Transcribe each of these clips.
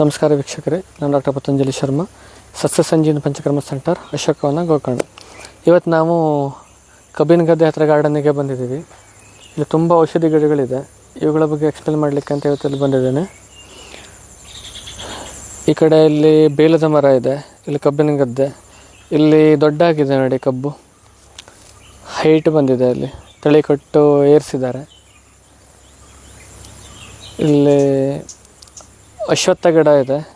ನಮಸ್ಕಾರ ವೀಕ್ಷಕರೇ, ನಾನು ಡಾಕ್ಟರ್ ಪತಂಜಲಿ ಶರ್ಮಾ ಸಸ್ಯ ಸಂಜೀವನ ಪಂಚಕರ್ಮ ಸೆಂಟರ್ ಅಶೋಕವನ ಗೋಕರ್ಣ ಇವತ್ತು ನಾವು ಕಬ್ಬಿನ ಗದ್ದೆ ಹತ್ರ ಗಾರ್ಡನಿಗೆ ಬಂದಿದ್ದೀವಿ. ಇಲ್ಲಿ ತುಂಬ ಔಷಧಿ ಗಿಡಗಳಿದೆ. ಇವುಗಳ ಬಗ್ಗೆ ಎಕ್ಸ್ಪ್ಲೇನ್ ಮಾಡಲಿಕ್ಕೆ ಅಂತ ಇವತ್ತಲ್ಲಿ ಬಂದಿದ್ದೇನೆ. ಈ ಕಡೆ ಇಲ್ಲಿ ಬೇಲದ ಮರ ಇದೆ, ಇಲ್ಲಿ ಕಬ್ಬಿನ ಗದ್ದೆ, ಇಲ್ಲಿ ದೊಡ್ಡಾಗಿದೆ ನೋಡಿ ಕಬ್ಬು. ಹೈಟ್ ಬಂದಿದೆ ಅಲ್ಲಿ, ತಳಿ ಕಟ್ಟು ಏರಿಸಿದ್ದಾರೆ. ಇಲ್ಲಿ ಅಶ್ವತ್ಥ ಗಿಡ ಇದೆ.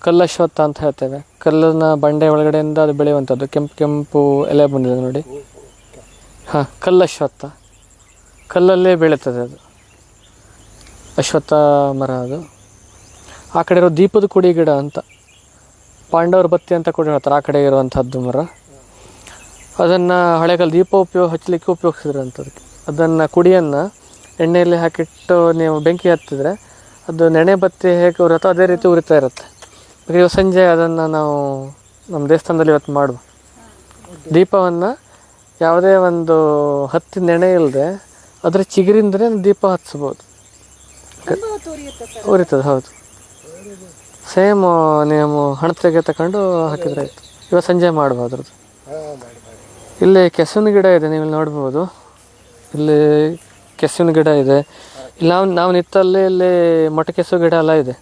ಕಲ್ಲು ಅಶ್ವತ್ಥ ಅಂತ ಹೇಳ್ತೇವೆ. ಕಲ್ಲನ್ನ ಬಂಡೆ ಒಳಗಡೆಯಿಂದ ಅದು ಬೆಳೆಯುವಂಥದ್ದು. ಕೆಂಪು ಕೆಂಪು ಎಲೆ ಬಂದಿದೆ ನೋಡಿ. ಹಾಂ, ಕಲ್ಲು ಅಶ್ವತ್ಥ. ಕಲ್ಲಲ್ಲೇ ಬೆಳೀತದೆ ಅದು. ಅಶ್ವತ್ಥ ಮರ ಅದು. ಆ ಕಡೆ ಇರೋ ದೀಪದ ಕುಡಿ ಗಿಡ ಅಂತ. ಪಾಂಡವರ ಬತ್ತಿ ಅಂತ ಕೂಡ ಹೇಳ್ತಾರೆ. ಆ ಕಡೆ ಇರುವಂಥದ್ದು ಮರ. ಅದನ್ನು ಹಳೆಗಾಲ ದೀಪ ಉಪಯೋಗ ಹಚ್ಚಲಿಕ್ಕೆ ಉಪಯೋಗಿಸಿದ್ರಂಥದ್ದು ಅದನ್ನು ಕುಡಿಯನ್ನು ಎಣ್ಣೆಯಲ್ಲಿ ಹಾಕಿಟ್ಟು ನೀವು ಬೆಂಕಿ ಹತ್ತಿದ್ರೆ ಅದು ನೆನೆ ಬತ್ತಿ ಹೇಗೆ ಉರಿಯುತ್ತೋ ಅದೇ ರೀತಿ ಉರಿತಾ ಇರುತ್ತೆ. ಇವತ್ತು ಸಂಜೆ ಅದನ್ನು ನಾವು ನಮ್ಮ ದೇವಸ್ಥಾನದಲ್ಲಿ ಇವತ್ತು ಮಾಡುವ. ದೀಪವನ್ನು ಯಾವುದೇ ಒಂದು ಹತ್ತಿ ನೆನೆ ಇಲ್ಲದೆ ಅದರ ಚಿಗುರಿಂದಲೇ ದೀಪ ಹಚ್ಬೋದು. ಉರಿತದೆ ಹೌದು. ಸೇಮ್ ನೀವು ಹಣತೆಗೆ ತಗೊಂಡು ಹಾಕಿದ್ರೆ ಆಯಿತು. ಇವತ್ತು ಸಂಜೆ ಮಾಡುವ ಅದ್ರದ್ದು. ಇಲ್ಲಿ ಕೆಸುವಿನ ಗಿಡ ಇದೆ ನೀವು ಇಲ್ಲಿ ನೋಡ್ಬೋದು. ಇಲ್ಲಿ ಕೆಸುವಿನ ಗಿಡ ಇದೆ. ನಾವು ನಾವು ನಿತ್ತಲ್ಲಿ ಇಲ್ಲಿ ಮೊಟಕೆಸು ಗಿಡ ಎಲ್ಲ ಇದೆ.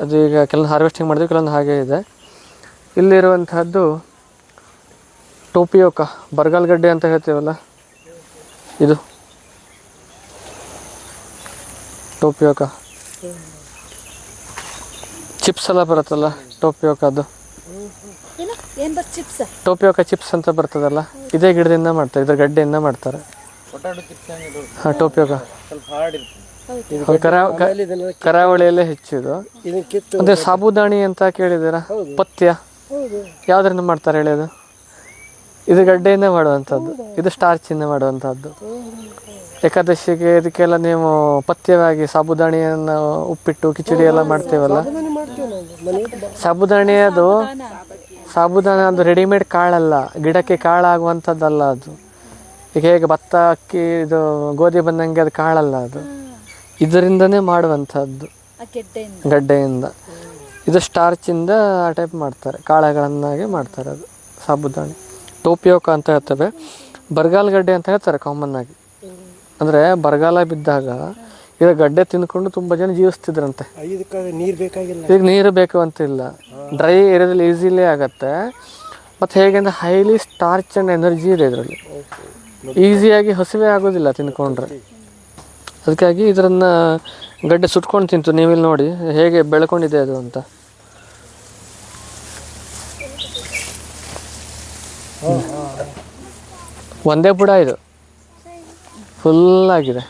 ಅದು ಈಗ ಕೆಲವೊಂದು ಹಾರ್ವೆಸ್ಟಿಂಗ್ ಮಾಡಿದ್ವಿ ಕೆಲವೊಂದು ಹಾಗೆ ಇದೆ. ಇಲ್ಲಿರುವಂತಹದ್ದು ಟೋಪಿಯೋಕ ಬರಗಾಲ ಗಡ್ಡೆ ಅಂತ ಹೇಳ್ತೀವಲ್ಲ? ಇದು. ಟೋಪಿಯೋಕ. ಚಿಪ್ಸ್ ಎಲ್ಲ ಬರುತ್ತಲ್ಲ ಟೋಪಿಯೋಕ ಅದು ಏನು? ಏನ್ ಬರ್ ಚಿಪ್ಸ್? ಟೋಪಿಯೋಕ ಚಿಪ್ಸ್ ಅಂತ ಬರ್ತದಲ್ಲ ಇದೇ ಗಿಡದಿಂದ ಮಾಡ್ತಾರೆ ಇದ್ರ ಗಡ್ಡೆಯಿಂದ ಮಾಡ್ತಾರೆ. ಹಾಂ ಸ್ವಲ್ಪ ಹಾರ್ಡ್ ಇರ್ತದೆ ಅದು ಕರಾ ಕರಾವಳಿಯಲ್ಲೇ ಹೆಚ್ಚು ಇದು ಇದನ್ನ ಕಿತ್ತು ಮತ್ತೆ ಸಾಬುದಾಣಿ ಅಂತ ಕೇಳಿದ್ದೀರಾ? ಪಥ್ಯ? ಯಾವ್ದ್ರಿಂದ ಮಾಡ್ತಾರೆ ಹೇಳಿ ಅದು? ಇದು ಗಡ್ಡೆಯಿಂದ ಮಾಡುವಂಥದ್ದು. ಇದು ಸ್ಟಾರ್ಚಿಂದ ಮಾಡುವಂಥದ್ದು. ಏಕಾದಶಿಗೆ ಇದಕ್ಕೆಲ್ಲ ನೀವು ಪಥ್ಯವಾಗಿ ಸಾಬುದಾಣಿಯನ್ನು ಉಪ್ಪಿಟ್ಟು ಕಿಚಡಿ ಎಲ್ಲ ಮಾಡ್ತೇವಲ್ಲ? ಸಾಬುದಾಣಿ ಅದು ಸಾಬುದಾಣಿ ಅದು ರೆಡಿಮೇಡ್ ಕಾಳಲ್ಲ. ಗಿಡಕ್ಕೆ ಕಾಳಾಗುವಂಥದ್ದಲ್ಲ ಅದು. ಈಗ ಹೇಗೆ ಭತ್ತ ಅಕ್ಕಿ ಇದು ಗೋಧಿ ಬಂದಂಗೆ ಅದು ಕಾಳಲ್ಲ ಅದು. ಇದರಿಂದನೇ ಮಾಡುವಂಥದ್ದು. ಗೆಡ್ಡೆಯಿಂದ. ಇದು ಸ್ಟಾರ್ಚಿಂದ ಆ ಟೈಪ್ ಮಾಡ್ತಾರೆ. ಕಾಳಗಳನ್ನಾಗಿ ಮಾಡ್ತಾರೆ ಅದು. ಸಾಬುದಾಣಿ. ಟೋಪಿಯೋಕ ಅಂತ ಹೇಳ್ತವೆ. ಬರಗಾಲ ಗಡ್ಡೆ ಅಂತ ಹೇಳ್ತಾರೆ ಕಾಮನ್ ಆಗಿ. ಅಂದರೆ ಬರಗಾಲ ಬಿದ್ದಾಗ ಈಗ ಗಡ್ಡೆ ತಿಂದ್ಕೊಂಡು ತುಂಬ ಜನ ಜೀವಿಸ್ತಿದ್ರಂತೆ. ಇದಕ್ಕೆ ನೀರು ಬೇಕಾಗಿಲ್ಲ. ಈಗ ನೀರು ಬೇಕು ಅಂತಿಲ್ಲ ಡ್ರೈ ಏರಿಯಾದಲ್ಲಿ ಈಸಿಲಿ ಆಗತ್ತೆ. ಮತ್ತು ಹೇಗೆ ಅಂದರೆ ಹೈಲಿ ಸ್ಟಾರ್ಚ್ ಆ್ಯಂಡ್ ಎನರ್ಜಿ ಇದೆ ಇದರಲ್ಲಿ. ಈಸಿಯಾಗಿ ಹಸಿವೆ ಆಗೋದಿಲ್ಲ ತಿನ್ಕೊಂಡ್ರೆ. ಅದಕ್ಕಾಗಿ ಇದರನ್ನು ಗಡ್ಡೆ ಸುಟ್ಕೊಂಡು ತಿಂತು ನೀವಿಲ್ಲಿ ನೋಡಿ ಹೇಗೆ ಬೆಳ್ಕೊಂಡಿದೆ ಅದು ಅಂತ. ಒಂದೇ ಬುಡ ಇದು. ಫುಲ್ ಆಗಿದೆ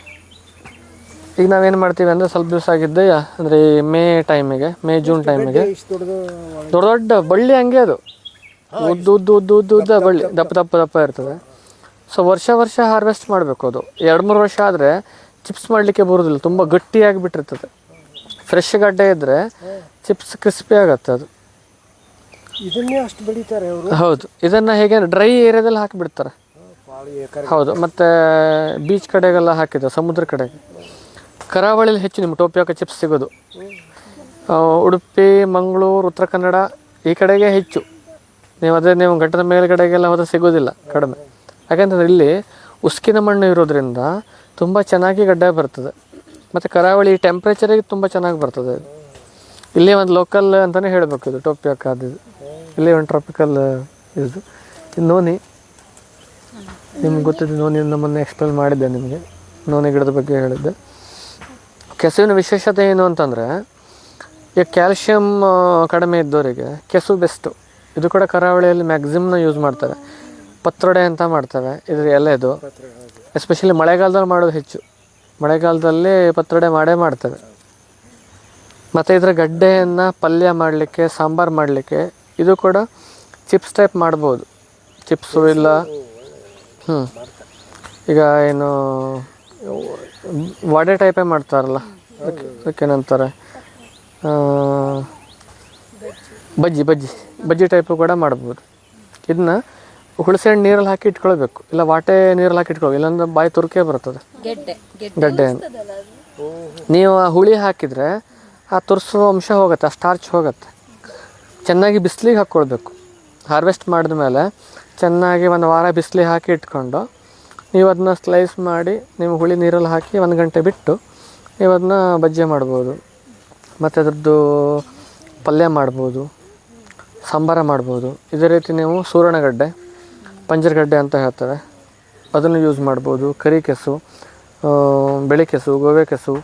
ಈಗ ನಾವೇನು ಮಾಡ್ತೀವಿ ಅಂದರೆ ಸ್ವಲ್ಪ ದಿವಸ ಆಗಿದ್ದೆ ಅಂದರೆ ಮೇ ಟೈಮಿಗೆ ಮೇ ಜೂನ್ ಟೈಮಿಗೆ. ದೊಡ್ಡ ದೊಡ್ಡ ಬಳ್ಳಿ ಹಂಗೆ ಅದು. ಉದ್ದು ಉದ್ದು ಉದ್ದು ಉದ್ದ ಉದ್ದ ಬಳ್ಳಿ ದಪ್ಪ ದಪ್ಪ ದಪ್ಪ ಇರ್ತದೆ. ಸೊ ವರ್ಷ ವರ್ಷ ಹಾರ್ವೆಸ್ಟ್ ಮಾಡಬೇಕು ಅದು. ಎರಡು ಮೂರು ವರ್ಷ ಆದರೆ ಚಿಪ್ಸ್ ಮಾಡಲಿಕ್ಕೆ ಬರೋದಿಲ್ಲ. ತುಂಬ ಗಟ್ಟಿಯಾಗಿ ಬಿಟ್ಟಿರ್ತದೆ. ಫ್ರೆಶ್ ಗಡ್ಡೆ ಇದ್ದರೆ ಚಿಪ್ಸ್ ಕ್ರಿಸ್ಪಿ ಆಗುತ್ತೆ ಅದು. ಇದನ್ನೇ ಅಷ್ಟು ಬೆಳೀತಾರೆ ಅವರು? ಹೌದು. ಇದನ್ನು ಹೇಗೆ ಡ್ರೈ ಏರಿಯಾದಲ್ಲಿ ಹಾಕಿಬಿಡ್ತಾರೆ. ಹೌದು. ಮತ್ತು ಬೀಚ್ ಕಡೆಗೆಲ್ಲ ಹಾಕಿದ್ದು ಸಮುದ್ರ ಕಡೆಗೆ. ಕರಾವಳಿಯಲ್ಲಿ ಹೆಚ್ಚು ನಿಮ್ಮ ಟೋಪಿಯಾಕ ಚಿಪ್ಸ್ ಸಿಗೋದು. ಉಡುಪಿ ಮಂಗಳೂರು ಉತ್ತರ ಕನ್ನಡ ಈ ಕಡೆಗೆ ಹೆಚ್ಚು. ನೀವು ಅದೇ ನೀವು ಘಟ್ಟದ ಮೇಲ್ಗಡೆಗೆಲ್ಲ ಹೋದ್ರೆ ಸಿಗೋದಿಲ್ಲ ಕಡಿಮೆ. ಯಾಕಂತಂದ್ರೆ ಇಲ್ಲಿ ಉಸ್ಕಿನ ಮಣ್ಣು ಇರೋದ್ರಿಂದ ತುಂಬ ಚೆನ್ನಾಗಿ ಗಡ್ಡೆ ಬರ್ತದೆ. ಮತ್ತು ಕರಾವಳಿ ಟೆಂಪ್ರೇಚರಿಗೆ ತುಂಬ ಚೆನ್ನಾಗಿ ಬರ್ತದೆ ಇಲ್ಲಿ ಒಂದು ಲೋಕಲ್ ಅಂತಲೇ ಹೇಳಬೇಕು ಇದು ಟೋಪಿಯೋಕ ಅದು. ಇಲ್ಲಿ ಒಂದು ಟ್ರಾಪಿಕಲ್ ಇದು. ನೋನಿ. ನಿಮ್ಗೆ ಗೊತ್ತಿದೆ ನೋನಿಯನ್ನು ಮೊನ್ನೆ ಎಕ್ಸ್ಪ್ಲೇನ್ ಮಾಡಿದ್ದೆ ನಿಮಗೆ. ನೋನಿ ಗಿಡದ ಬಗ್ಗೆ ಹೇಳಿದ್ದೆ. ಕೆಸುವಿನ ವಿಶೇಷತೆ ಏನು ಅಂತಂದರೆ, ಈಗ ಕ್ಯಾಲ್ಶಿಯಮ್ ಕಡಿಮೆ ಇದ್ದವರಿಗೆ ಕೆಸು ಬೆಸ್ಟು ಇದು ಕೂಡ ಕರಾವಳಿಯಲ್ಲಿ ಮ್ಯಾಕ್ಸಿಮಮ್ನ ಯೂಸ್ ಮಾಡ್ತಾರೆ. ಪತ್ರೊಡೆ ಅಂತ ಮಾಡ್ತವೆ ಇದ್ರ ಎಲೆದು. ಎಸ್ಪೆಷಲಿ ಮಳೆಗಾಲದಲ್ಲಿ ಮಾಡೋದು ಹೆಚ್ಚು. ಮಳೆಗಾಲದಲ್ಲಿ ಪತ್ರೊಡೆ ಮಾಡೇ ಮಾಡ್ತವೆ. ಮತ್ತು ಇದರ ಗಡ್ಡೆಯನ್ನು ಪಲ್ಯ ಮಾಡಲಿಕ್ಕೆ, ಸಾಂಬಾರು ಮಾಡಲಿಕ್ಕೆ, ಇದು ಕೂಡ ಚಿಪ್ಸ್ ಟೈಪ್ ಮಾಡ್ಬೋದು. ಚಿಪ್ಸು ಇಲ್ಲ. ಹ್ಞೂ ಈಗ ಏನು, ವಡೆ ಟೈಪೇ ಮಾಡ್ತಾರಲ್ಲ, ಅದಕ್ಕೆ ಅದಕ್ಕೇನಂತಾರೆ ಬಜ್ಜಿ ಬಜ್ಜಿ ಬಜ್ಜಿ ಟೈಪು ಕೂಡ ಮಾಡ್ಬೋದು. ಇದನ್ನ ಹುಣಸೆ ಹಣ್ಣು ನೀರಲ್ಲಿ ಹಾಕಿ ಇಟ್ಕೊಳ್ಬೇಕು. ಇಲ್ಲ ವಾಟೆ ನೀರಲ್ಲಿ ಹಾಕಿ ಇಟ್ಕೊಳ್ಬೇಕು. ಇಲ್ಲಾಂದ್ರೆ ಬಾಯಿ ತುರ್ಕೆ ಬರ್ತದೆ. ಗೆಡ್ಡೆ. ನೀವು ಆ ಹುಳಿ ಹಾಕಿದರೆ ಆ ತುರ್ಸೋ ಅಂಶ ಹೋಗುತ್ತೆ ಆ ಸ್ಟಾರ್ಚ್ ಹೋಗುತ್ತೆ. ಚೆನ್ನಾಗಿ ಬಿಸಿಲಿಗೆ ಹಾಕ್ಕೊಳ್ಬೇಕು. ಹಾರ್ವೆಸ್ಟ್ ಮಾಡಿದ ಮೇಲೆ ಚೆನ್ನಾಗಿ ಒಂದು ವಾರ ಬಿಸಿಲಿಗೆ ಹಾಕಿ ಇಟ್ಕೊಂಡು ನೀವು ಅದನ್ನ ಸ್ಲೈಸ್ ಮಾಡಿ ನೀವು ಹುಳಿ ನೀರಲ್ಲಿ ಹಾಕಿ ಒಂದು ಗಂಟೆ ಬಿಟ್ಟು ನೀವು ಅದನ್ನ ಬಜ್ಜಿ ಮಾಡ್ಬೋದು. ಮತ್ತು ಅದರದ್ದು ಪಲ್ಯ ಮಾಡ್ಬೋದು ಸಾಂಬಾರ ಮಾಡ್ಬೋದು. ಇದೇ ರೀತಿ ನೀವು ಸೂರಣಗಡ್ಡೆ ಪಂಜರಗಡ್ಡೆ ಅಂತ ಹೇಳ್ತಾರೆ. ಅದನ್ನು ಯೂಸ್ ಮಾಡ್ಬೋದು. ಕರಿ ಕೆಸು ಬೆಳೆ ಕೆಸು, ಗೋವೆ ಕೆಸು,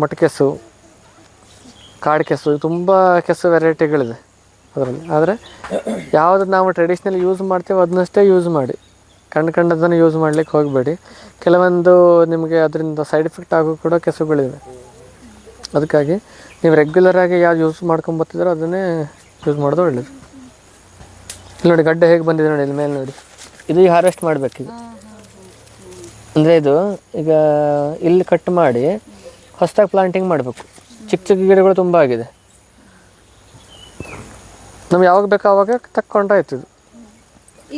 ಮೊಟ್ಟೆ ಕೆಸು, ಕಾಡು ಕೆಸು ತುಂಬ ಕೆಸು ವೆರೈಟಿಗಳಿದೆ ಅದರಲ್ಲಿ. ಆದರೆ ಯಾವುದು ನಾವು ಟ್ರೆಡಿಷ್ನಲ್ ಯೂಸ್ ಮಾಡ್ತೀವೋ ಅದನ್ನಷ್ಟೇ ಯೂಸ್ ಮಾಡಿ. ಕಂಡು ಕಂಡದನ್ನು ಯೂಸ್ ಮಾಡ್ಲಿಕ್ಕೆ ಹೋಗಬೇಡಿ. ಕೆಲವೊಂದು ನಿಮಗೆ ಅದರಿಂದ ಸೈಡ್ ಎಫೆಕ್ಟ್ ಆಗೋ ಕೂಡ ಕೆಸುಗಳಿವೆ. ಅದಕ್ಕಾಗಿ ನೀವು ರೆಗ್ಯುಲರಾಗಿ ಯಾವ್ದು ಯೂಸ್ ಮಾಡ್ಕೊಂಬರ್ತಿದ್ರೋ ಅದನ್ನೇ ಯೂಸ್ ಮಾಡೋದು ಒಳ್ಳೇದು. ಇಲ್ಲಿ ನೋಡಿ ಗಡ್ಡೆ ಹೇಗೆ ಬಂದಿದೆ ನೋಡಿ ಇಲ್ಲಿ ಮೇಲೆ ನೋಡಿ. ಇದು ಈಗ ಹಾರ್ವೆಸ್ಟ್ ಇದು. ಅಂದರೆ ಇದು ಈಗ ಇಲ್ಲಿ ಕಟ್ ಮಾಡಿ ಹೊಸದಾಗಿ ಪ್ಲಾಂಟಿಂಗ್ ಮಾಡಬೇಕು. ಚಿಕ್ಕ ಚಿಕ್ಕ ಗಿಡಗಳು ತುಂಬ ಆಗಿದೆ. ನಮ್ಗೆ ಯಾವಾಗ ಬೇಕೋ ಆವಾಗ ತಕ್ಕೊಂಡಾಯ್ತು ಇದು.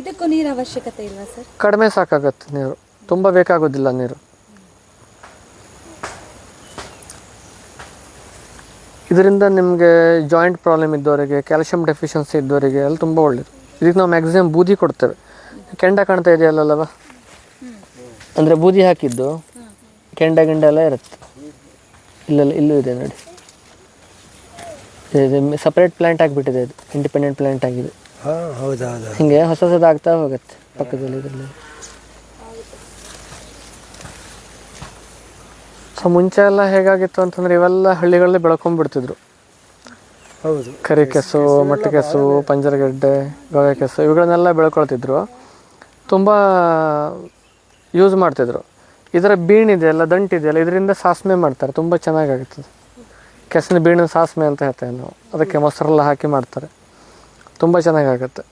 ಇದಕ್ಕೂ ನೀರು ಅವಶ್ಯಕತೆ ಇಲ್ವಾ ಸರ್? ಕಡಿಮೆ ಸಾಕಾಗತ್ತೆ ನೀರು. ತುಂಬ ಬೇಕಾಗೋದಿಲ್ಲ ನೀರು. ಇದರಿಂದ ನಿಮಗೆ ಜಾಯಿಂಟ್ ಪ್ರಾಬ್ಲಮ್ ಇದ್ದವರಿಗೆ ಕ್ಯಾಲ್ಶಿಯಂ ಡೆಫಿಷಿಯನ್ಸಿ ಇದ್ದವರಿಗೆ ಎಲ್ಲ ತುಂಬ ಒಳ್ಳೆಯದು ಇದಕ್ಕೆ ನಾವು ಮ್ಯಾಕ್ಸಿಮಮ್ ಬೂದಿ ಕೊಡ್ತೇವೆ. ಕೆಂಡ ಕಾಣ್ತಾ ಇದೆಯಲ್ಲವ ಅಂದರೆ ಬೂದಿ ಹಾಕಿದ್ದು ಕೆಂಡ ಗಿಂಡ ಎಲ್ಲ ಇರುತ್ತೆ. ಇಲ್ಲೆಲ್ಲ ಇಲ್ಲೂ ಇದೆ ನೋಡಿ. ಇದು ಸಪ್ರೇಟ್ ಪ್ಲ್ಯಾಂಟ್ ಆಗಿಬಿಟ್ಟಿದೆ ಇದು ಇಂಡಿಪೆಂಡೆಂಟ್ ಪ್ಲ್ಯಾಂಟ್ ಆಗಿದೆ. ಹಿಂಗೆ ಹೊಸ ಹೊಸದಾಗ್ತಾ ಹೋಗುತ್ತೆ ಪಕ್ಕದಲ್ಲಿ ಇದರಲ್ಲಿ ಸೊ ಮುಂಚೆ ಎಲ್ಲ ಹೇಗಾಗಿತ್ತು ಅಂತಂದ್ರೆ ಇವೆಲ್ಲ ಹಳ್ಳಿಗಳಲ್ಲಿ ಬೆಳ್ಕೊಂಡ್ಬಿಡ್ತಿದ್ರು ಹೌದು. ಕರಿ ಕೆಸು ಮೊಟ್ಟೆ ಕೆಸು ಪಂಜರಗಡ್ಡೆ ಗೋವೆ ಕೆಸು ಇವುಗಳನ್ನೆಲ್ಲ ಬೆಳ್ಕೊಳ್ತಿದ್ರು. ತುಂಬ ಯೂಸ್ ಮಾಡ್ತಿದ್ರು. ಇದರ ಬೀಣಿದೆಯಲ್ಲ ದಂಟಿದೆಯಲ್ಲ ಇದರಿಂದ ಸಾಸ್ಮೆ ಮಾಡ್ತಾರೆ. ತುಂಬ ಚೆನ್ನಾಗಾಗುತ್ತದೆ ಕೆಸಿನ ಬೀಣಿನ ಸಾಸ್ಮೆ ಅಂತ ಹೇಳ್ತೇವೆ ನಾವು. ಅದಕ್ಕೆ ಮೊಸರೆಲ್ಲ ಹಾಕಿ ಮಾಡ್ತಾರೆ. ತುಂಬ ಚೆನ್ನಾಗಾಗುತ್ತೆ.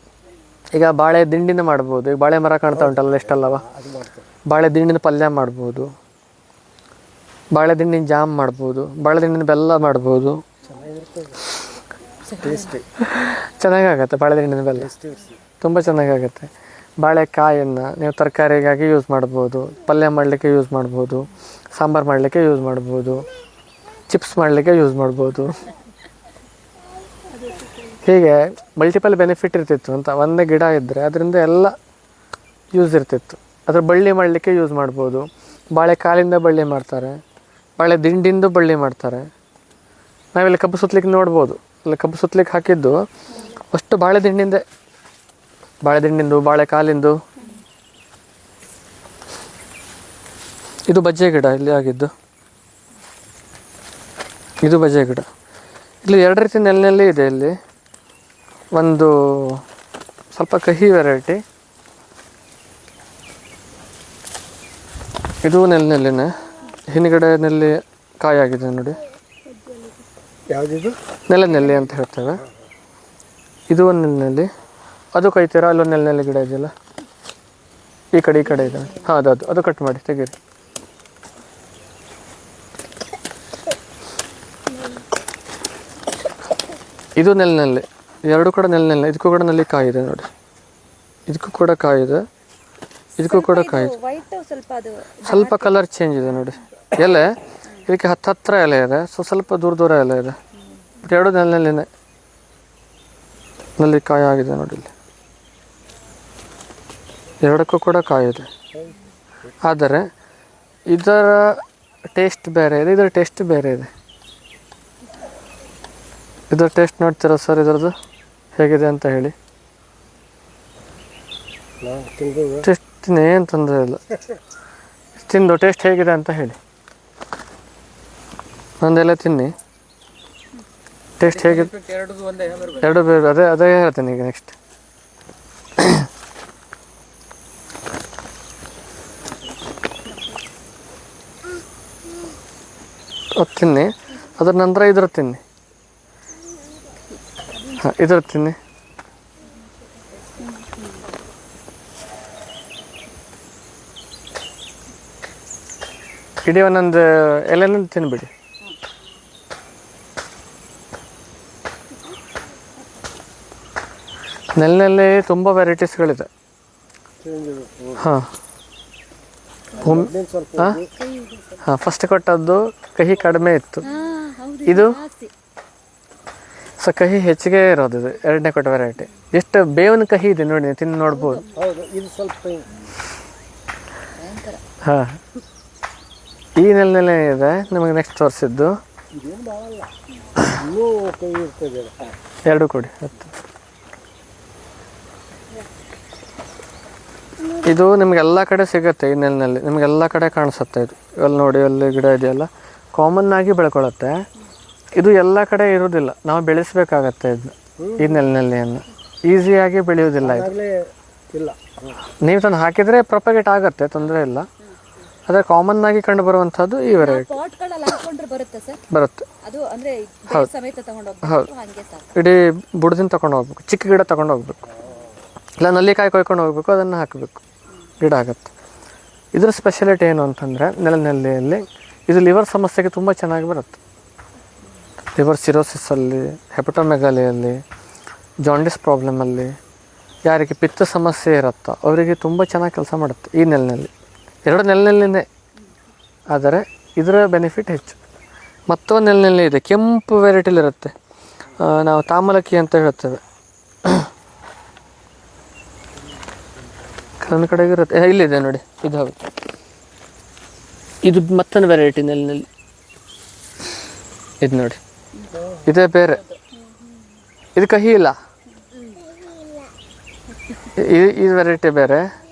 ಈಗ ಬಾಳೆ ದಿಂಡಿನ ಮಾಡ್ಬೋದು. ಈಗ ಬಾಳೆ ಮರ ಕಾಣ್ತಾ ಉಂಟಲ್ಲ ಎಷ್ಟಲ್ಲವ ಬಾಳೆ ದಿಂಡಿನ ಪಲ್ಯ ಮಾಡ್ಬೋದು. ಬಾಳೆ ದಿಂಡಿನ ಜಾಮ್ ಮಾಡ್ಬೋದು. ಬಾಳೆ ದಿಂಡಿನ ಬೆಲ್ಲ ಮಾಡ್ಬೋದು. ಚೆನ್ನಾಗಾಗತ್ತೆ ಬಾಳೆ ದಿಂಡಿನ ಬೆಲ್ಲ. ತುಂಬ ಚೆನ್ನಾಗಾಗುತ್ತೆ. ಬಾಳೆಕಾಯನ್ನು ನೀವು ತರಕಾರಿಗಾಗಿ ಯೂಸ್ ಮಾಡ್ಬೋದು, ಪಲ್ಯ ಮಾಡಲಿಕ್ಕೆ ಯೂಸ್ ಮಾಡ್ಬೋದು, ಸಾಂಬಾರು ಮಾಡಲಿಕ್ಕೆ ಯೂಸ್ ಮಾಡ್ಬೋದು ಚಿಪ್ಸ್ ಮಾಡಲಿಕ್ಕೆ ಯೂಸ್ ಮಾಡ್ಬೋದು. ಹೀಗೆ ಮಲ್ಟಿಪಲ್ ಬೆನಿಫಿಟ್ ಇರ್ತಿತ್ತು ಅಂತ, ಒಂದೇ ಗಿಡ ಇದ್ದರೆ ಅದರಿಂದ ಎಲ್ಲ ಯೂಸ್ ಇರ್ತಿತ್ತು. ಅದರ ಬಳ್ಳಿ ಮಾಡಲಿಕ್ಕೆ ಯೂಸ್ ಮಾಡ್ಬೋದು. ಬಾಳೆ ಕಾಲಿಂದ ಬಳ್ಳಿ ಮಾಡ್ತಾರೆ, ಬಾಳೆ ದಿಂಡಿಂದು ಬಳ್ಳಿ ಮಾಡ್ತಾರೆ. ನಾವಿಲ್ಲಿ ಕಬ್ಬು ಸುತ್ತಲಿಕ್ಕೆ ನೋಡ್ಬೋದು. ಇಲ್ಲಿ ಕಬ್ಬು ಸುತ್ತಲಿಕ್ಕೆ ಹಾಕಿದ್ದು ಅಷ್ಟು ಬಾಳೆ ದಿಂಡಿಂದೆ ಬಾಳೆ ಬಾಳೆಕಾಲಿಂದು. ಬಾಳೆ ಕಾಲಿಂದು ಇದು ಬಜ್ಜೆ ಗಿಡ ಇಲ್ಲಿ ಆಗಿದ್ದು. ಇದು ಬಜ್ಜೆ ಗಿಡ. ಇಲ್ಲಿ ಎರಡು ರೀತಿ ನೆಲನೆಲ್ಲಿ ಇದೆ ಇಲ್ಲಿ. ಒಂದು ಸ್ವಲ್ಪ ಕಹಿ ವೆರೈಟಿ ಇದು ನೆಲನೆಲ್ಲಿನೇ. ಹಿಂದ್ಗಡೆ ನೆಲ್ಲಿ ಕಾಯಾಗಿದೆ ನೋಡಿ. ಯಾವುದಿದು? ನೆಲ ನೆಲ್ಲಿ ಅಂತ ಹೇಳ್ತೇವೆ. ಇದು ಒಂದು ನೆಲನೆಲ್ಲಿ ಅದು ಕೈತೀರಾ? ಅಲ್ಲೊಂದು ನೆಲನೆಲ್ಲಿ ಗಿಡ ಇದೆಯಲ್ಲ? ಈ ಕಡೆ ಈ ಕಡೆ ಇದೆ. ಹಾಂ ಅದು ಅದು ಅದು ಕಟ್ ಮಾಡಿ ತೆಗೀರಿ. ಇದು ನೆಲನೆಲ್ಲಿ ಎರಡು ಕೂಡ ನೆಲೆ ಇದಕ್ಕೂ ಕೂಡ ನಲ್ಲಿ ಕಾಯಿದೆ ನೋಡಿ. ಇದಕ್ಕೂ ಕೂಡ ಕಾಯಿದೆ. ಇದಕ್ಕೂ ಕೂಡ ಕಾಯಿದೆ. ಸ್ವಲ್ಪ ಕಲರ್ ಚೇಂಜ್ ಇದೆ ನೋಡಿ. ಎಲೆ ಇದಕ್ಕೆ ಹತ್ತು ಹತ್ತಿರ ಎಲೆ ಇದೆ. ಸೊ ಸ್ವಲ್ಪ ದೂರ ದೂರ ಎಲೆ ಇದೆ. ಎರಡು ನೆಲನೆಲ್ಲಿನೇ ನಲ್ಲಿ ಕಾಯಿ ಆಗಿದೆ ನೋಡಿ ಇಲ್ಲಿ. ಎರಡಕ್ಕೂ ಕೂಡ ಕಾಯಿದೆ ಆದರೆ ಇದರ ಟೇಸ್ಟ್ ಬೇರೆ ಇದೆ ಇದರ ಟೇಸ್ಟ್ ಬೇರೆ ಇದೆ. ಇದರ ಟೇಸ್ಟ್ ನೋಡ್ತೀರಾ ಸರ್ ಇದರದ್ದು? ಹೇಗಿದೆ ಅಂತ ಹೇಳಿ. ಟೇಸ್ಟ್ ತಿನ್ನಿ ಏನು ತೊಂದರೆ ಇಲ್ಲ. ತಿಂದು ಟೇಸ್ಟ್ ಹೇಗಿದೆ ಅಂತ ಹೇಳಿ. ಒಂದೆಲ್ಲ ತಿನ್ನಿ. ಟೇಸ್ಟ್ ಹೇಗಿದೆ? ಎರಡು ಬೇರೆ ಅದೇ ಅದೇ ಹೇಳ್ತೀನಿ ಈಗ ನೆಕ್ಸ್ಟ್ ಅದು ತಿನ್ನಿ. ಅದ್ರ ನಂತರ ಇದ್ರ ತಿನ್ನಿ. ಹಾಂ ಇದ್ರ ತಿನ್ನಿ. ಇಡೀ ಒಂದೊಂದು ಎಲೆನ ತಿನ್ಬಿಡಿ. ನೆಲನಲ್ಲಿ ತುಂಬ ವೆರೈಟೀಸ್ಗಳಿದೆ. ಹಾಂ. ಹಾಂ? ಹಾಂ ಫಸ್ಟ್ ಕೊಟ್ಟದ್ದು ಕಹಿ ಕಡಿಮೆ ಇತ್ತು. ಇದು? ಸೊ ಕಹಿ ಹೆಚ್ಚಿಗೆ ಇರೋದು ಇದು ಎರಡನೇ ಕೊಟ್ಟ ವೆರೈಟಿ ಎಷ್ಟು ಬೇವಿನ ಕಹಿ ಇದೆ ನೋಡಿ ನೀವು ತಿಂದು ನೋಡ್ಬೋದು. ಹಾಂ. ಈ ನೆಲನೆಲೆ ಇದೆ ನಿಮಗೆ ನೆಕ್ಸ್ಟ್ ತೋರಿಸಿದ್ದು. ಎರಡು ಕೊಡಿ ಹತ್ತು. ಇದು ನಿಮ್ಗೆಲ್ಲ ಕಡೆ ಸಿಗುತ್ತೆ ಈ ನೆಲನಲ್ಲಿ ನಿಮ್ಗೆಲ್ಲ ಕಡೆ ಕಾಣಿಸುತ್ತೆ ಇದು. ಅಲ್ಲಿ ನೋಡಿ ಅಲ್ಲಿ ಗಿಡ ಇದೆಯಲ್ಲ ಕಾಮನ್ ಆಗಿ ಬೆಳ್ಕೊಳತ್ತೆ. ಇದು ಎಲ್ಲ ಕಡೆ ಇರೋದಿಲ್ಲ ನಾವು ಬೆಳೆಸಬೇಕಾಗತ್ತೆ ಇದನ್ನ ಈ ನೆಲನೆಲೆಯನ್ನು ಈಸಿಯಾಗಿ ಬೆಳೆಯೋದಿಲ್ಲ ಇದು. ಇಲ್ಲ. ನೀವು ತಂದು ಹಾಕಿದರೆ ಪ್ರೊಪಗೇಟ್ ಆಗುತ್ತೆ ತೊಂದರೆ ಇಲ್ಲ. ಆದರೆ ಕಾಮನ್ ಆಗಿ ಕಂಡು ಬರುವಂಥದ್ದು ಈ ವೆರೈಟಿ ಪಾಟ್ಗಳಲ್ಲಿ ಹಾಕೊಂಡ್ರೆ ಬರುತ್ತೆ ಹೌದು. ಇಡೀ ಬುಡದಿಂದ ತಗೊಂಡು ಹೋಗ್ಬೇಕು ಚಿಕ್ಕ ಗಿಡ ತಗೊಂಡು ಹೋಗ್ಬೇಕು. ಇಲ್ಲ ನಲ್ಲಿಕಾಯಿ ಕೊಯ್ಕೊಂಡು ಹೋಗ್ಬೇಕು ಅದನ್ನು ಹಾಕಬೇಕು. ಗಿಡ ಆಗುತ್ತೆ. ಇದ್ರ ಸ್ಪೆಷಲಿಟಿ ಏನು ಅಂತಂದರೆ ನೆಲನೆಲ್ಲಿಯಲ್ಲಿ ಇದು ಲಿವರ್ ಸಮಸ್ಯೆಗೆ ತುಂಬ ಚೆನ್ನಾಗಿ ಬರುತ್ತೆ. ಲಿವರ್ ಸಿರೋಸಿಸಲ್ಲಿ ಹೆಪಟೊಮೆಗಾಲಿಯಲ್ಲಿ ಜಾಂಡಿಸ್ ಪ್ರಾಬ್ಲಮಲ್ಲಿ ಯಾರಿಗೆ ಪಿತ್ತ ಸಮಸ್ಯೆ ಇರುತ್ತೋ ಅವರಿಗೆ ತುಂಬ ಚೆನ್ನಾಗಿ ಕೆಲಸ ಮಾಡುತ್ತೆ ಈ ನೆಲನಲ್ಲಿ ಎರಡು ನೆಲನಲ್ಲಿನೇ ಆದರೆ ಇದರ ಬೆನಿಫಿಟ್ ಹೆಚ್ಚು. ಮತ್ತೊಂದು ನೆಲನಲ್ಲಿ ಇದೆ, ಕೆಂಪು ವೆರೈಟಿಲಿರುತ್ತೆ ನಾವು ತಾಮಲಕ್ಕಿ ಅಂತ ಹೇಳ್ತೇವೆ. ನನ್ನ ಕಡೆಗೆ ಇರುತ್ತೆ. ಇಲ್ಲಿದೆ ನೋಡಿ. ಇದು ಹೌದು. ಇದು ಮತ್ತೊಂದು ವೆರೈಟಿ ನೆಲನಲ್ಲಿ. ಇದು ನೋಡಿ. ಇದೇ ಬೇರೆ. ಇದು ಕಹಿ ಇಲ್ಲ? ಈ- ಈ ವೆರೈಟಿ ಬೇರೆ.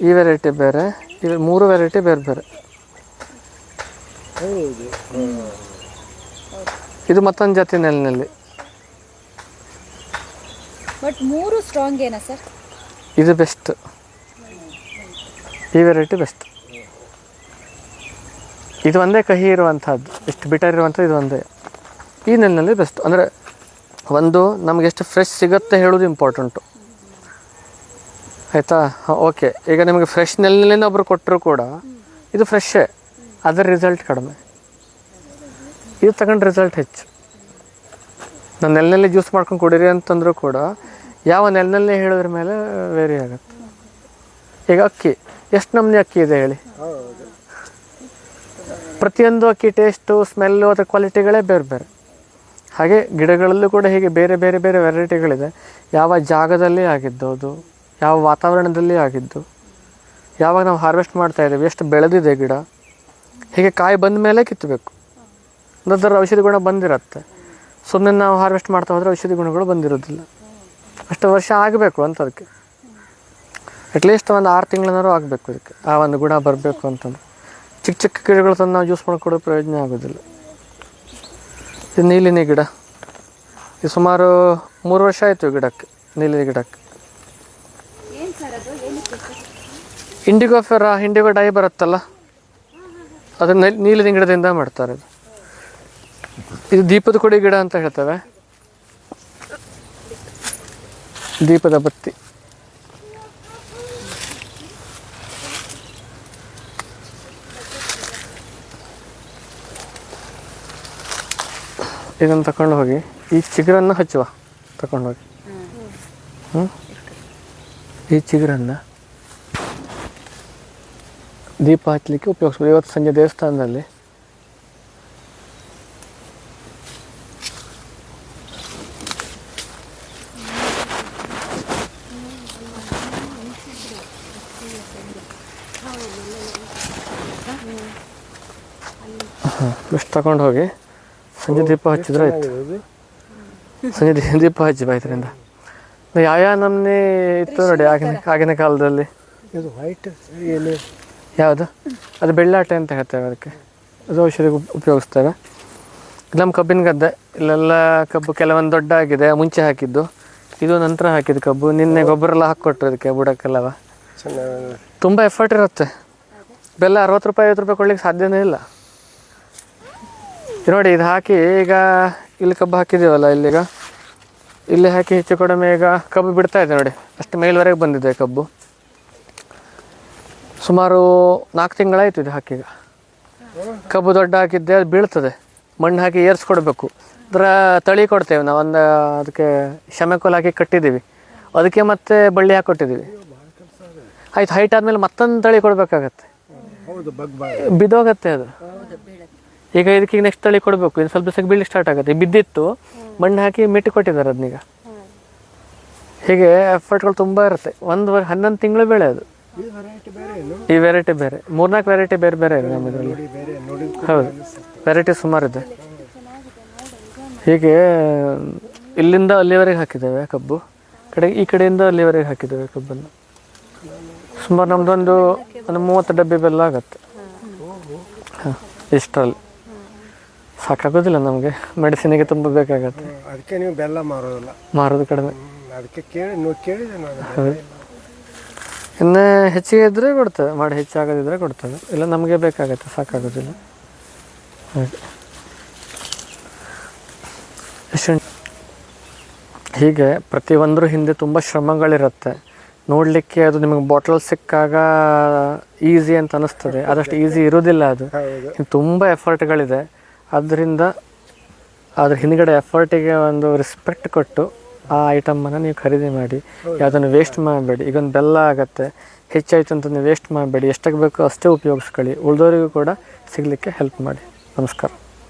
ಈ ವೆರೈಟಿ ಬೇರೆ. ಇದು ಮೂರು ವೆರೈಟಿ ಬೇರೆ ಬೇರೆ. ಇದು ಮತ್ತೊಂದು ಜಾತಿ ನೆಲನಲ್ಲಿ. ಬಟ್ ಮೂರು ಸ್ಟ್ರಾಂಗ್ ಏನಾ ಸರ್? ಇದು ಬೆಸ್ಟ್ ಈ ವೆರೈಟಿ ಬೆಸ್ಟ್ ಇದು ಒಂದೇ ಕಹಿ ಇರುವಂಥದ್ದು. ಇಷ್ಟು ಬಿಟರ್ ಇರುವಂಥದ್ದು ಇದು ಒಂದೇ. ಈ ನೆಲನಲ್ಲಿ ಬೆಸ್ಟ್ ಅಂದರೆ ಒಂದು ನಮ್ಗೆ ಎಷ್ಟು ಫ್ರೆಶ್ ಸಿಗುತ್ತೆ ಹೇಳೋದು ಇಂಪಾರ್ಟೆಂಟು ಆಯಿತಾ? ಓಕೆ ಈಗ ನಿಮಗೆ ಫ್ರೆಶ್ ನೆಲ್ಲಿನಲ್ಲಿ ಒಬ್ಬರು ಕೊಟ್ಟರು ಕೂಡ ಇದು ಫ್ರೆಶ್ಶೇ ಅದರ ರಿಸಲ್ಟ್ ಕಡಿಮೆ. ಇದು ತಗೊಂಡು ರಿಸಲ್ಟ್ ಹೆಚ್ಚು. ನಾನು ನೆಲನಲ್ಲಿ ಜ್ಯೂಸ್ ಮಾಡ್ಕೊಂಡು ಕುಡೀರಿ ಅಂತಂದರೂ ಕೂಡ ಯಾವ ನೆಲನಲ್ಲೇ ಹೇಳಿದ್ರ ಮೇಲೆ ವೇರಿ ಆಗುತ್ತೆ. ಈಗ ಅಕ್ಕಿ ಎಷ್ಟು ನಮೂನೆ ಅಕ್ಕಿ ಇದೆ ಹೇಳಿ? ಪ್ರತಿಯೊಂದು ಅಕ್ಕಿ ಟೇಸ್ಟು ಸ್ಮೆಲ್ಲು ಅದರ ಕ್ವಾಲಿಟಿಗಳೇ ಬೇರೆ ಬೇರೆ. ಹಾಗೆ ಗಿಡಗಳಲ್ಲೂ ಕೂಡ ಹೀಗೆ ಬೇರೆ ಬೇರೆ ಬೇರೆ ವೆರೈಟಿಗಳಿದೆ ಯಾವ ಜಾಗದಲ್ಲಿ ಆಗಿದ್ದು ಅದು ಯಾವ ವಾತಾವರಣದಲ್ಲಿ ಆಗಿದ್ದು, ಯಾವಾಗ ನಾವು ಹಾರ್ವೆಸ್ಟ್ ಮಾಡ್ತಾ ಇದ್ದೀವಿ, ಎಷ್ಟು ಬೆಳೆದಿದೆ ಗಿಡ, ಹೀಗೆ ಕಾಯಿ ಬಂದ ಮೇಲೆ ಕಿತ್ತಬೇಕು. ಅದರ ಔಷಧಿ ಗುಣ ಬಂದಿರತ್ತೆ. ಸುಮ್ಮನೆ ನಾವು ಹಾರ್ವೆಸ್ಟ್ ಮಾಡ್ತಾ ಹೋದರೆ ಔಷಧಿ ಗುಣಗಳು ಬಂದಿರೋದಿಲ್ಲ. ಅಷ್ಟು ವರ್ಷ ಆಗಬೇಕು ಅಂತ ಅದಕ್ಕೆ ಅಟ್ಲೀಸ್ಟ್ ಒಂದು ಆರು ತಿಂಗಳನ್ನಾರು ಆಗಬೇಕು ಇದಕ್ಕೆ. ಆ ಒಂದು ಗುಣ ಬರಬೇಕು ಅಂತಂದು ಚಿಕ್ಕ ಚಿಕ್ಕ ಗಿಡಗಳು ತಂದು ನಾವು ಜ್ಯೂಸ್ ಮಾಡಿಕೊಡೋ ಪ್ರಯೋಜನ ಆಗೋದಿಲ್ಲ. ಇದು ನೀಲಿನಿ ಗಿಡ. ಇದು ಸುಮಾರು ಮೂರು ವರ್ಷ ಆಯಿತು ಗಿಡಕ್ಕೆ, ನೀಲಿನಿ ಗಿಡಕ್ಕೆ. ಇಂಡಿಗೋ ಫೆರ ಇಂಡಿಗೋ ಡೈ ಬರುತ್ತಲ್ಲ? ಅದನ್ನ ನೀಲಿನ ಗಿಡದಿಂದ ಮಾಡ್ತಾರೆ ಇದು. ಇದು ದೀಪದ ಕೊಡಿ ಗಿಡ ಅಂತ ಹೇಳ್ತೇವೆ. ದೀಪದ ಬತ್ತಿ. ಇದನ್ನು ತಗೊಂಡು ಹೋಗಿ, ಈ ಚಿಗುರನ್ನು ಹಚ್ಚುವ. ತಕೊಂಡು ಹೋಗಿ. ಹ್ಞೂ ಈ ಚಿಗುರನ್ನು ದೀಪ ಹಚ್ಚಲಿಕ್ಕೆ ಉಪಯೋಗಿಸ್ಬೋದು. ಇವತ್ತು ಸಂಜೆ ದೇವಸ್ಥಾನದಲ್ಲಿ ಹಾಂ ಇಷ್ಟು ತಗೊಂಡು ಹೋಗಿ ಸಂಜೆ ದೀಪ ಹಚ್ಚಿದ್ರೆ ಆಯ್ತು. ಸಂಜೆ ದೀಪ ಹಚ್ಚಿ ಬಾ ಯಾವ ಯಾವ ನಮ್ನಿ ಇತ್ತು ನೋಡಿ ಆಗಿನ ಆಗಿನ ಕಾಲದಲ್ಲಿ. ಇದು ವೈಟ್ ಏನು ಯಾವುದು? ಅದು ಬೆಳ್ಳಾಟೆ ಅಂತ ಹೇಳ್ತೇವೆ ಅದಕ್ಕೆ. ಅದು ಔಷಧಿಗೆ ಉಪ್- ಉಪಯೋಗಿಸ್ತೇವೆ. ನಮ್ಮ ಕಬ್ಬಿನ ಗದ್ದೆ ಇಲ್ಲೆಲ್ಲ ಕಬ್ಬು ಕೆಲವೊಂದು ದೊಡ್ಡ ಆಗಿದೆ ಮುಂಚೆ ಹಾಕಿದ್ದು. ಇದು ನಂತರ ಹಾಕಿದ್ದು ಕಬ್ಬು. ನಿನ್ನೆ ಗೊಬ್ಬರ ಎಲ್ಲ ಹಾಕ್ಕೊಟ್ರು ಅದಕ್ಕೆ ಬುಡಕ್ಕೆಲ್ಲವ. ತುಂಬ ಎಫರ್ಟ್ ಇರುತ್ತೆ. ಬೆಲ್ಲ ಅರವತ್ತು ರೂಪಾಯಿ ಐವತ್ತು ರೂಪಾಯಿ ಕೊಡ್ಲಿಕ್ಕೆ ಸಾಧ್ಯನೇ ಇಲ್ಲ. ಇದು ನೋಡಿ ಇದು ಹಾಕಿ ಈಗ ಇಲ್ಲಿ ಕಬ್ಬು ಹಾಕಿದ್ದೀವಲ್ಲ ಇಲ್ಲಿಗ? ಇಲ್ಲಿ ಹಾಕಿ ಹೆಚ್ಚು ಕಡಿಮೆ ಈಗ ಕಬ್ಬು ಬಿಡ್ತಾ ಇದೆ ನೋಡಿ. ಅಷ್ಟು ಮೇಲ್ವರೆಗೆ ಬಂದಿದೆ ಕಬ್ಬು. ಸುಮಾರು ನಾಲ್ಕು ತಿಂಗಳಾಯ್ತು ಇದು ಹಾಕಿ ಈಗ. ಕಬ್ಬು ದೊಡ್ಡ ಹಾಕಿದ್ದೆ ಅದು ಬೀಳ್ತದೆ. ಮಣ್ಣು ಹಾಕಿ ಏರ್ಸ್ಕೊಡ್ಬೇಕು. ಅದರ ತಳಿ ಕೊಡ್ತೇವೆ ನಾವು ಒಂದು ಅದಕ್ಕೆ ಶಮೆಕೋಲ್ ಹಾಕಿ ಕಟ್ಟಿದ್ದೀವಿ. ಅದಕ್ಕೆ ಮತ್ತೆ ಬಳ್ಳಿ ಹಾಕಿ ಕೊಟ್ಟಿದ್ದೀವಿ. ಆಯ್ತು ಹೈಟ್ ಆದಮೇಲೆ ಮತ್ತೊಂದು ತಳಿ ಕೊಡಬೇಕಾಗತ್ತೆ. ಹೌದು ಬಗ್ ಬಾ. ಬಿದ್ದೋಗತ್ತೆ ಅದು. ಈಗ ಇದಕ್ಕೆ ನೆಕ್ಸ್ಟ್ ತಳಿ ಕೊಡಬೇಕು. ಇನ್ನು ಸ್ವಲ್ಪ ದಿವಸಕ್ಕೆ ಬೀಳಿ ಸ್ಟಾರ್ಟ್ ಆಗುತ್ತೆ. ಬಿದ್ದಿತ್ತು. ಮಣ್ಣು ಹಾಕಿ ಮೆಟ್ಟು ಕೊಟ್ಟಿದ್ದಾರೆ ಅದನ್ನೀಗ. ಹೀಗೆ ಎಫರ್ಟ್ಗಳು ತುಂಬ ಇರುತ್ತೆ. ಒಂದು ವರ್ಷ ಹನ್ನೊಂದು ತಿಂಗಳು ಬೆಳೆ ಅದು. ಈ ವೆರೈಟಿ ಬೇರೆ ಮೂರ್ನಾಲ್ಕು ವೆರೈಟಿ ಬೇರೆ ಬೇರೆ ಇದೆ ನಮ್ಮ ಇದರಲ್ಲಿ ಹೌದು. ವೆರೈಟಿ ಸುಮಾರು ಇದೆ. ಹೀಗೆ ಇಲ್ಲಿಂದ ಅಲ್ಲಿವರೆಗೆ ಹಾಕಿದ್ದೇವೆ ಕಬ್ಬು. ಕಡೆ ಈ ಕಡೆಯಿಂದ ಅಲ್ಲಿವರೆಗೆ ಹಾಕಿದ್ದೇವೆ ಕಬ್ಬನ್ನು. ಸುಮಾರು ನಮ್ಮದೊಂದು ಒಂದು ಮೂವತ್ತು ಡಬ್ಬಿ ಬೆಲ್ಲ ಆಗುತ್ತೆ. ಹಾಂ ಇಷ್ಟರಲ್ಲಿ. ಸಾಕಾಗೋದಿಲ್ಲ ನಮಗೆ. ಮೆಡಿಸಿನಿಗೆ ತುಂಬ ಬೇಕಾಗತ್ತೆ. ಅದಕ್ಕೆ ನೀವು ಬೆಲ್ಲ ಮಾರೋದಿಲ್ಲ. ಮಾರೋದು ಕಡಿಮೆ. ಅದಕ್ಕೆ ಕೇಳಿ ನೋಡಿ ಕೇಳಿದೆ ನಾನು ಇನ್ನು ಹೆಚ್ಚಿಗೆ ಇದ್ದರೆ ಕೊಡ್ತದೆ. ಮಾಡಿ ಹೆಚ್ಚಾಗದಿದ್ರೆ ಕೊಡ್ತದೆ. ಇಲ್ಲ ನಮಗೆ ಬೇಕಾಗತ್ತೆ ಸಾಕಾಗೋದಿಲ್ಲ. ಹಾಗೆ. ಎಷ್ಟು ಹೀಗೆ ಪ್ರತಿಯೊಂದರ ಹಿಂದೆ ತುಂಬ ಶ್ರಮಗಳಿರುತ್ತೆ. ನೋಡಲಿಕ್ಕೆ ಅದು ನಿಮಗೆ ಬಾಟಲ್ ಸಿಕ್ಕಾಗ ಈಸಿ ಅಂತ ಅನಿಸ್ತದೆ. ಅದಷ್ಟು ಈಸಿ ಇರೋದಿಲ್ಲ ಅದು. ತುಂಬ ಎಫರ್ಟ್ಗಳಿದೆ. ಆದ್ದರಿಂದ ಅದ್ರ ಹಿಂದ್ಗಡೆ ಎಫರ್ಟಿಗೆ ಒಂದು ರೆಸ್ಪೆಕ್ಟ್ ಕೊಟ್ಟು ಆ ಐಟಮನ್ನು ನೀವು ಖರೀದಿ ಮಾಡಿ. ಯಾವುದನ್ನು ವೇಸ್ಟ್ ಮಾಡಬೇಡಿ. ಈಗ ಒಂದು ಬೆಲ್ಲ ಆಗುತ್ತೆ ಹೆಚ್ಚಾಯಿತು ಅಂತ ವೇಸ್ಟ್ ಮಾಡಬೇಡಿ. ಎಷ್ಟಾಗಬೇಕು ಅಷ್ಟೇ ಉಪಯೋಗಿಸ್ಕೊಳ್ಳಿ. ಉಳಿದವರಿಗೂ ಕೂಡ ಸಿಗಲಿಕ್ಕೆ ಹೆಲ್ಪ್ ಮಾಡಿ. ನಮಸ್ಕಾರ.